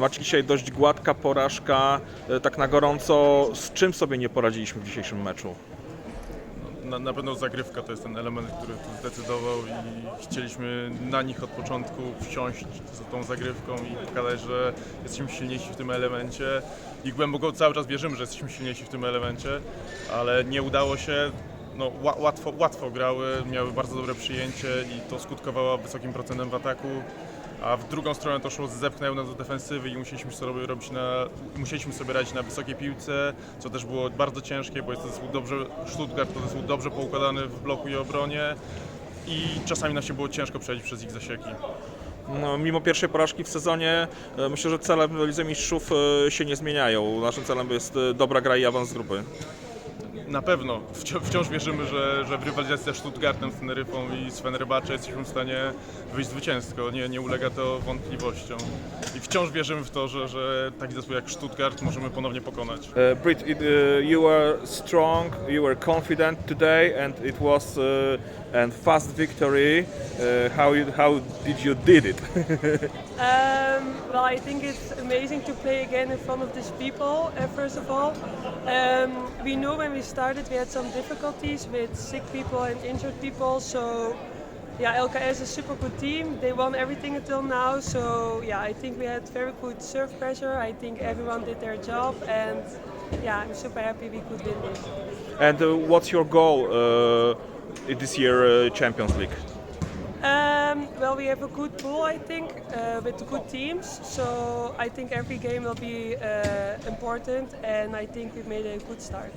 Marcin, dzisiaj dość gładka porażka, e, tak na gorąco. Z czym sobie nie poradziliśmy w dzisiejszym meczu? Na, na pewno zagrywka to jest ten element, który tu zdecydował i chcieliśmy na nich od początku wsiąść z tą zagrywką i pokazać, że jesteśmy silniejsi w tym elemencie i głęboko cały czas wierzymy, że jesteśmy silniejsi w tym elemencie, ale nie udało się. No, ła- łatwo, łatwo grały, miały bardzo dobre przyjęcie i to skutkowało wysokim procentem w ataku. A w drugą stronę to szło, zepchnęły nas do defensywy i musieliśmy sobie robić na, musieliśmy sobie radzić na wysokiej piłce, co też było bardzo ciężkie, bo jest to zespół dobrze, Stuttgart to zespół dobrze poukładany w bloku i obronie i czasami nam się było ciężko przejść przez ich zasieki. No, mimo pierwszej porażki w sezonie, e, myślę, że cele Lidze Mistrzów e, się nie zmieniają. Naszym celem jest e, dobra gra i awans z grupy. Na pewno wciąż, wciąż wierzymy, że, że w rywalizacji ze Stuttgartem, z Teneryfą i z Fenerbahce jesteśmy w stanie wyjść zwycięsko, nie, nie ulega to wątpliwościom. I wciąż wierzymy w to, że, że taki zespół jak Stuttgart możemy ponownie pokonać. Uh, Brit, it, uh, you were strong, you were confident today, and it was uh, and fast victory. Uh, how you, how did you did it? Um, well, I think it's amazing to play again in front of these people, uh, first of all. Um, we knew when we started we had some difficulties with sick people and injured people, so yeah, LKS is a super good team. They won everything until now, so yeah, I think we had very good serve pressure. I think everyone did their job, and yeah, I'm super happy we could win this. and uh, what's your goal uh, this year uh, Champions League? Um, well, we have a good pool, I think, uh, with good teams. So I think every game will be uh, important, and I think we've made a good start.